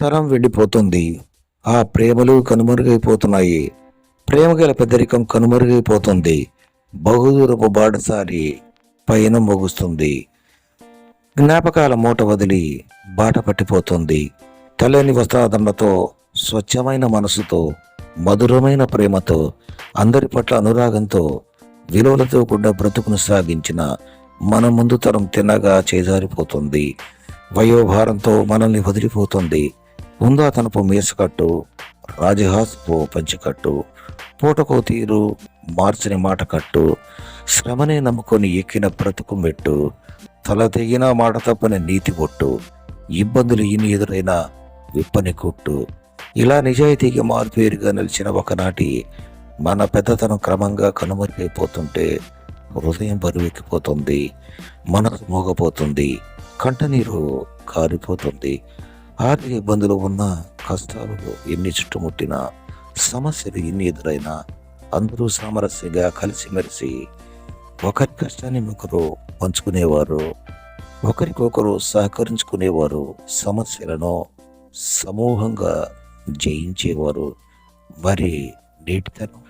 తరం వెళ్ళిపోతుంది ఆ ప్రేమలు కనుమరుగైపోతున్నాయి. ప్రేమ గల పెద్దరికం కనుమరుగైపోతుంది. బహుదూరపు బాటసారి పయనం ముగుస్తుంది. జ్ఞాపకాల మూట వదిలి బాట పట్టిపోతుంది. తెల్లని వస్త్రాదండతో స్వచ్ఛమైన మనసుతో మధురమైన ప్రేమతో అందరి పట్ల అనురాగంతో విలువలతో కూడా బ్రతుకును సాగించిన మన ముందు తరం తిన్నగా చేజారిపోతుంది. వయోభారంతో మనల్ని వదిలిపోతుంది. ఉందాతనపు మీసుకట్టు రాజహాస్పు పంచికట్టు పూటకో తీరు మార్చని మాట కట్టు శ్రమనే నమ్ముకొని ఎక్కిన బ్రతుకు మెట్టు తల తెగిన మాట తప్పని నీతి బొట్టు ఇబ్బందులు ఇన్ని ఎదురైన విప్పని కొట్టు. ఇలా నిజాయితీకి మారుపేరుగా నిలిచిన ఒకనాటి మన పెద్దతనం క్రమంగా కనుమరుగైపోతుంటే హృదయం బరువెక్కిపోతుంది మనసు మోగపోతుంది కంటనీరు కారిపోతుంది. ఆర్థిక ఇబ్బందులు ఉన్న కష్టాలు ఎన్ని చుట్టుముట్టినా సమస్యలు ఎన్ని ఎదురైనా అందరూ సామరస్యంగా కలిసిమెలిసి ఒకరి కష్టాన్ని ఒకరు పంచుకునేవారు ఒకరికొకరు సహకరించుకునేవారు సమస్యలను సమూహంగా జయించేవారు. మరి నేటితనం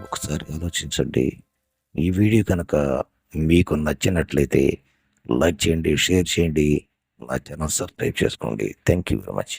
ఒకసారి ఆలోచించండి. ఈ వీడియో కనుక మీకు నచ్చినట్లయితే లైక్ చేయండి షేర్ చేయండి. నా ఛానల్ సబ్స్క్రైబ్ చేసుకోండి. Thank you very much